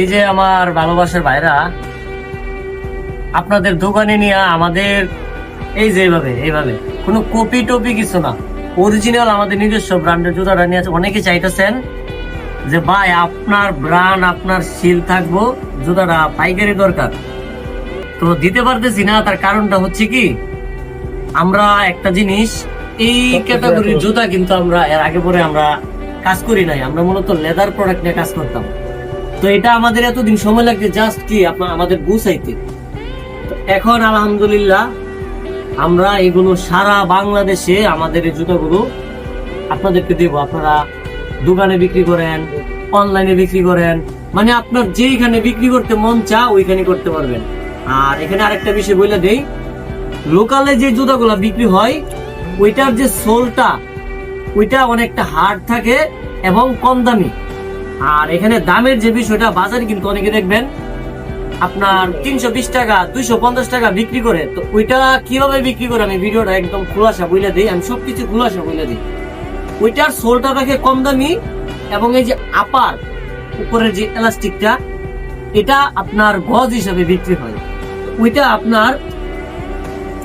এই যে আমার ভালোবাসার ভাইরা আপনাদের দোকানে নিয়ে আমাদের এই যে এইভাবে এইভাবে। কোনো কপি টপি কিছু না। অরিজিনাল আমাদের নিজস্ব ব্র্যান্ডের জুতাটা নিয়ে আছে। অনেকে চাইতেছেন যে ভাই আপনার ব্র্যান্ড আপনার সিল থাকব জুতাটা পাইকারি দরকার। তো দিতে পারতেছি না তার কারণটা হচ্ছে কি আমরা একটা জিনিস এই ক্যাটাগরির জুতা কিন্তু আমরা এর আগে পরে আমরা কাজ করি নাই। আমরা মূলত লেদার প্রোডাক্ট নিয়ে কাজ করতাম। তো এটা আমাদের এতদিন সময় লাগছে জাস্ট কি আপনার আমাদের গুছাইতে। এখন আলহামদুলিল্লাহ, আমরা এগুলো সারা বাংলাদেশে আমাদের এই জুতাগুলো আপনাদেরকে দেবো। আপনারা দোকানে বিক্রি করেন অনলাইনে বিক্রি করেন মানে আপনার যেইখানে বিক্রি করতে মন চা ওইখানে করতে পারবেন। আর এখানে আরেকটা বিষয় বলে দেই, লোকালে যে জুতাগুলো বিক্রি হয়, ওইটার যে সোলটা, ওইটা অনেকটা হার্ড থাকে এবং কম দামি। আর এখানে দামের যে বিষয়টা বাজারে কিন্তু অনেকে দেখবেন, আপনার তিনশো বিশ টাকা, দুইশো পঞ্চাশ টাকা বিক্রি করে। তো ওইটা কীভাবে বিক্রি করে? আমি ভিডিওটা একদম খুলাসা বলে দিই, আমি সবকিছু খুলাসা বলে দিই। ওইটার সোলটা থাকে কম দামি এবং এই যে আপার উপরের যে এলাস্টিকটা, এটা আপনার গজ হিসাবে বিক্রি হয়। ওইটা আপনার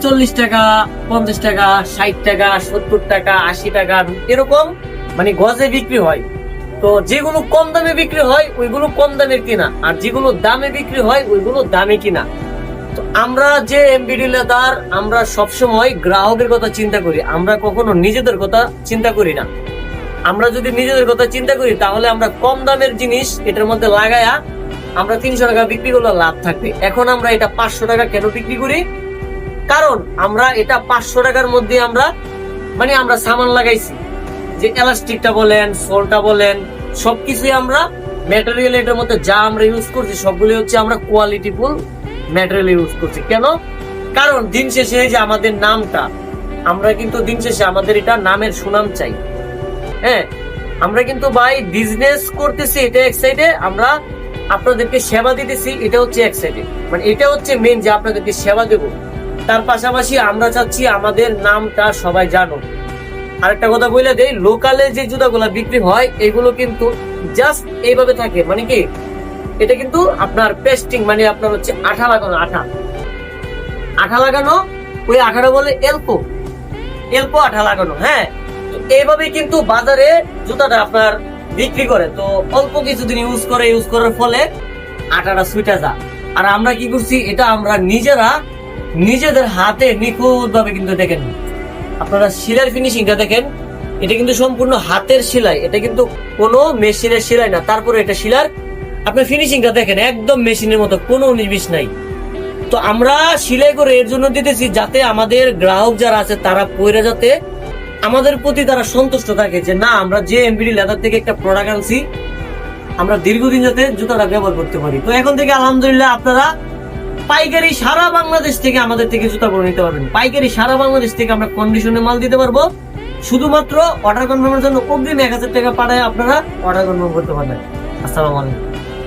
চল্লিশ টাকা, পঞ্চাশ টাকা, ষাট টাকা, সত্তর টাকা, আশি টাকা, এরকম মানে গজে বিক্রি হয়। তো যেগুলো কম দামে বিক্রি হয়, ওইগুলো কম দামের কিনা। আর যেগুলো দামে বিক্রি হয়, ওইগুলো দামে কিনা। তো আমরা যে এমবিডি লেদার আমরা সবসময় গ্রাহকের কথা চিন্তা করি। আমরা কখনো নিজেদের কথা চিন্তা করি না। আমরা যদি নিজেদের কথা চিন্তা করি, তাহলে আমরা কম দামের জিনিস এটার মধ্যে লাগায়া আমরা তিনশো টাকা বিক্রি করলে লাভ থাকবে। এখন আমরা এটা পাঁচশো টাকা কেন বিক্রি করি? কারণ আমরা এটা পাঁচশো টাকার মধ্যে আমরা মানে আমরা সামান লাগাইছি। যে এলাস্টিকটা বলেন সোলটা বলেন, সবকিছুই আমরা ম্যাটেরিয়াল এটার মধ্যে যা আমরা ইউজ করছি সবগুলি হচ্ছে আমরা কোয়ালিটি ফুল ম্যাটেরিয়াল ইউজ করছি। কেন? কারণ দিন শেষে যে আমাদের নামটা, আমরা কিন্তু দিন শেষে আমাদের এটা নামের সুনাম চাই। হ্যাঁ আমরা কিন্তু ভাই বিজনেস করতেছি, এটা এক সাইডে আমরা আপনাদেরকে সেবা দিতেছি, এটা হচ্ছে এক সাইডে মানে এটা হচ্ছে মেন যে আপনাদেরকে সেবা দেব। তার পাশাপাশি আমরা চাচ্ছি আমাদের নামটা সবাই জানো আরেকটা কথা বলে দেই, লোকালে যে জুতাগুলো বিক্রি হয়, এগুলো কিন্তু জাস্ট এইভাবে থাকে। মানে কি? এটা কিন্তু আপনার পেস্টিং মানে আপনার হচ্ছে আঠা লাগানো আঠা। আঠা লাগানো, ওই আঠাটা বলে এলপো। এলপো আঠা লাগানো হ্যাঁ? এইভাবে কিন্তু বাজারে জুতাটা আপনার বিক্রি করে। তো অল্প কিছুদিন ইউজ করে ইউজ করার ফলে আটাটা সুইটা যা আর আমরা কি করছি, এটা আমরা নিজেরা নিজেদের হাতে নিখুঁত ভাবে কিন্তু দেখেন আপনারা শিলার ফিনিশিংটা দেখেন, এটা কিন্তু সম্পূর্ণ হাতের সেলাই, এটা কিন্তু কোনো মেশিনের সেলাই না, তারপরে এটা শিলার আপনার ফিনিশিংটা দেখেন, একদম মেশিনের মতো, কোনো উনিশ নাই। তো আমরা সিলাই করে এর জন্য দিতেছি যাতে আমাদের গ্রাহক যারা আছে, তারা পয়রা যাতে আমাদের প্রতি তারা সন্তুষ্ট থাকে যে, না, আমরা যে এমবিডি লেদার থেকে একটা প্রোডাক্ট আনছি, আমরা দীর্ঘদিন যাতে জুতাটা ব্যবহার করতে পারি। তো এখন থেকে আলহামদুলিল্লাহ আপনারা পাইকারি সারা বাংলাদেশ থেকে আমাদের থেকে জুতা করে নিতে পারবেন। পাইকারি সারা বাংলাদেশ থেকে আমরা কন্ডিশনে মাল দিতে পারব। শুধুমাত্র অর্ডার কনফার্মের জন্য অগ্রিম এক হাজার টাকা পাঠায় আপনারা অর্ডার কনফার্ম করতে পারবেন। আসসালামু আলাইকুম।